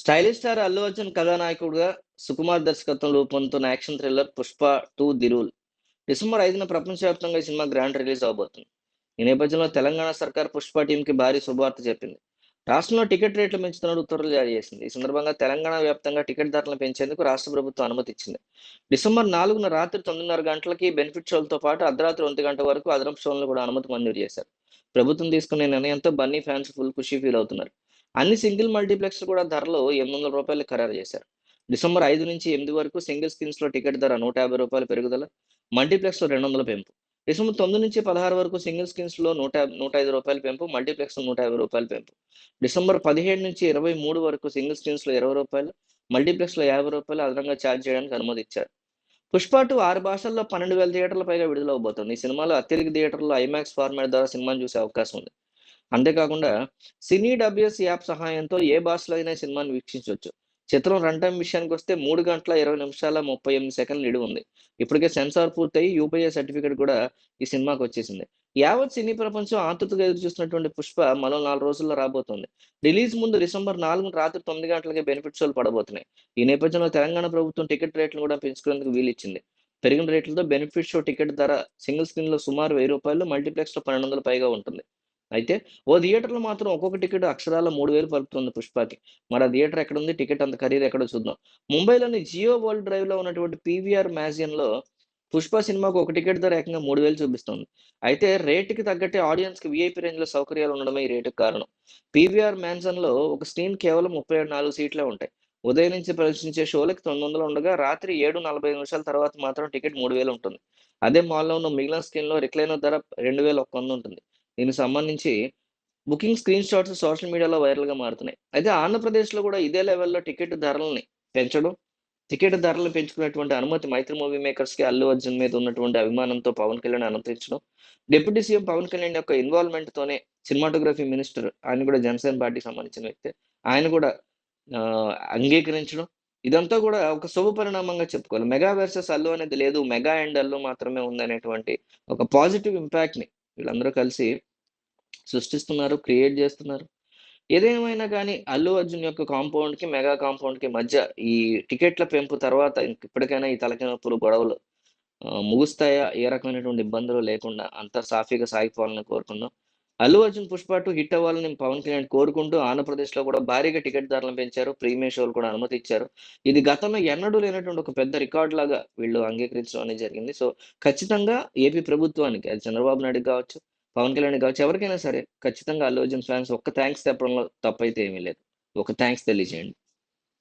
Stylish star Allu Arjun కథానాయకుడుగా సుకుమార్ దర్శకత్వంలో రూపొందుతున్న action thriller Pushpa two the rule. December ఐదున ప్రపంచవ్యాప్తంగా ఈ సినిమా గ్రాండ్ రిలీజ్ అవబోతుంది. ఈ నేపథ్యంలో తెలంగాణ సర్కార్ పుష్ప టీంకి భారీ శుభవార్త చెప్పింది. రాష్ట్రంలో టికెట్ రేట్లు పెంచుతున్నట్టు ఉత్తర్వులు జారీ చేసింది. ఈ సందర్భంగా తెలంగాణ వ్యాప్తంగా టికెట్ ధరలను పెంచేందుకు రాష్ట్ర ప్రభుత్వం అనుమతి ఇచ్చింది. డిసెంబర్ నాలుగున రాత్రి తొమ్మిదిన్నర గంటలకి బెనిఫిట్ షోలతో పాటు అర్ధరాత్రి ఒంటి గంట వరకు అదనపు షోలను కూడా అనుమతి మంజూరు చేశారు. ప్రభుత్వం తీసుకునే నిర్ణయంతో బన్నీ ఫ్యాన్స్ ఫుల్ ఖుషి ఫీల్ అవుతున్నారు. అన్ని సింగిల్ మల్టీప్లెక్స్ కూడా ధరలు ఎనిమిది వందల రూపాయలు ఖరారు చేశారు. డిసెంబర్ ఐదు నుంచి ఎనిమిది వరకు సింగిల్ స్క్రీన్స్లో టికెట్ ధర నూట యాభై రూపాయలు పెరుగుదల మల్టీప్లెక్స్లో రెండు వందల పెంపు. డిసెంబర్ తొమ్మిది నుంచి పదహారు వరకు సింగిల్ స్క్రీన్స్లో నూట నూట ఐదు రూపాయలు పెంపు మల్టీప్లెక్స్ నూట యాభై రూపాయలు పెంపు. డిసెంబర్ పదిహేడు నుంచి ఇరవై మూడు వరకు సింగిల్ స్క్రీన్స్లో ఇరవై రూపాయలు మల్టీప్లెక్స్లో యాభై రూపాయలు అదనంగా ఛార్జ్ చేయడానికి అనుమతి ఇచ్చారు పుష్ప టూ ఆరు భాషల్లో పన్నెండు వేల థియేటర్ల పైగా విడుదల అవబోతుంది ఈ సినిమాలో అత్యధిక థియేటర్లో ఐమాక్స్ ఫార్మాట్ ద్వారా సినిమాను చూసే అవకాశం ఉంది. అంతేకాకుండా సినీ డబ్ల్యూఎస్ యాప్ సహాయంతో ఏ భాషలో అయినా సినిమాని వీక్షించవచ్చు. చిత్రం రన్ టైం విషయానికి వస్తే మూడు గంటల ఇరవై నిమిషాల ముప్పై ఎనిమిది సెకండ్లు నిడి ఉంది. ఇప్పటికే సెన్సార్ పూర్తయి యూపీఐ సర్టిఫికేట్ కూడా ఈ సినిమాకి వచ్చేసింది. యావత్ సినీ ప్రపంచం ఆతృతగా ఎదురు చూస్తున్నటువంటి పుష్ప మరో నాలుగు రోజుల్లో రాబోతుంది. రిలీజ్ ముందు డిసెంబర్ నాలుగు రాత్రి తొమ్మిది గంటలకి బెనిఫిట్ షోలు పడబోతున్నాయి. ఈ నేపథ్యంలో తెలంగాణ ప్రభుత్వం టికెట్ రేట్లు కూడా పెంచుకునేందుకు వీలిచ్చింది. పెరిగిన రేట్లతో బెనిఫిట్ షో టికెట్ ధర సింగిల్ స్క్రీన్లో సుమారు వెయ్యి రూపాయలు మల్టీప్లెక్స్లో పన్నెండు వందల పైగా ఉంటుంది. అయితే ఓ థియేటర్లో మాత్రం ఒక్కొక్క టికెట్ అక్షరాల మూడు వేలు పలుకుతుంది పుష్పకి. మరి ఆ థియేటర్ ఎక్కడ ఉంది టికెట్ అంత ఖరీదు ఎక్కడ చూద్దాం. ముంబైలోని జియో వరల్డ్ డ్రైవ్లో ఉన్నటువంటి పీవీఆర్ మ్యాజియన్లో పుష్ప సినిమాకు ఒక టికెట్ ధర ఏకంగా మూడు వేలు చూపిస్తుంది. అయితే రేటుకి తగ్గట్టే ఆడియన్స్కి వీఐపీ రేంజ్లో సౌకర్యాలు ఉండడమే ఈ రేటుకు కారణం. పీవీఆర్ మ్యాన్సన్లో ఒక స్క్రీన్ కేవలం ముప్పై ఏడు నాలుగు సీట్లే ఉంటాయి. ఉదయం నుంచి ప్రదర్శించే షోలకు తొమ్మిది వందలు ఉండగా రాత్రి ఏడు నలభై నిమిషాల తర్వాత మాత్రం టికెట్ మూడు వేలు ఉంటుంది. అదే మాల్లో ఉన్న మిగిలిన స్క్రీన్లో రిక్లైనర్ ధర రెండు వేల ఒక్క వంద ఉంటుంది. దీనికి సంబంధించి బుకింగ్ స్క్రీన్ షాట్స్ సోషల్ మీడియాలో వైరల్గా మారుతున్నాయి. అయితే ఆంధ్రప్రదేశ్లో కూడా ఇదే లెవెల్లో టికెట్ ధరలని పెంచడం టికెట్ ధరలు పెంచుకునేటువంటి అనుమతి మైత్రి మూవీ మేకర్స్కి అల్లు అర్జున్ మీద ఉన్నటువంటి అభిమానంతో పవన్ కళ్యాణ్ అనుమతించడం డిప్యూటీ సీఎం పవన్ కళ్యాణ్ యొక్క ఇన్వాల్వ్మెంట్తోనే సినిమాటోగ్రఫీ మినిస్టర్ ఆయన కూడా జనసేన పార్టీకి సంబంధించిన వ్యక్తి ఆయన కూడా అంగీకరించడం ఇదంతా కూడా ఒక శుభ పరిణామంగా చెప్పుకోవాలి. మెగా వర్సెస్ అల్లు అనేది లేదు మెగా అండ్ అల్లు మాత్రమే ఉందనేటువంటి ఒక పాజిటివ్ ఇంపాక్ట్ని వీళ్ళందరూ కలిసి సృష్టిస్తున్నారు క్రియేట్ చేస్తున్నారు. ఏదేమైనా కానీ అల్లు అర్జున్ యొక్క కాంపౌండ్కి మెగా కాంపౌండ్కి మధ్య ఈ టికెట్ల పెంపు తర్వాత ఇంక ఇప్పటికైనా ఈ తలకి నొప్పులు గొడవలు ముగుస్తాయా? ఏ రకమైనటువంటి ఇబ్బందులు లేకుండా అంత సాఫీగా సాగిపోవాలని కోరుకుందాం. అల్లు అర్జున్ పుష్ప టూ హిట్ అవ్వాలని పవన్ కళ్యాణ్ కోరుకుంటూ ఆంధ్రప్రదేశ్లో కూడా భారీగా టికెట్ ధరలను పెంచారు. ప్రీమియర్ షోలు కూడా అనుమతి ఇచ్చారు ఇది గతంలో ఎన్నడూ లేనటువంటి ఒక పెద్ద రికార్డ్ లాగా వీళ్ళు అంగీకరించడం అనేది జరిగింది. సో ఖచ్చితంగా ఏపీ ప్రభుత్వానికి అది చంద్రబాబు నాయుడు కావచ్చు పవన్ కళ్యాణ్ కావచ్చు ఎవరికైనా సరే ఖచ్చితంగా అల్లు అర్జున్ ఫ్యాన్స్ ఒక్క థ్యాంక్స్ చెప్పడంలో తప్పైతే ఏమీ లేదు. ఒక థ్యాంక్స్ తెలియజేయండి.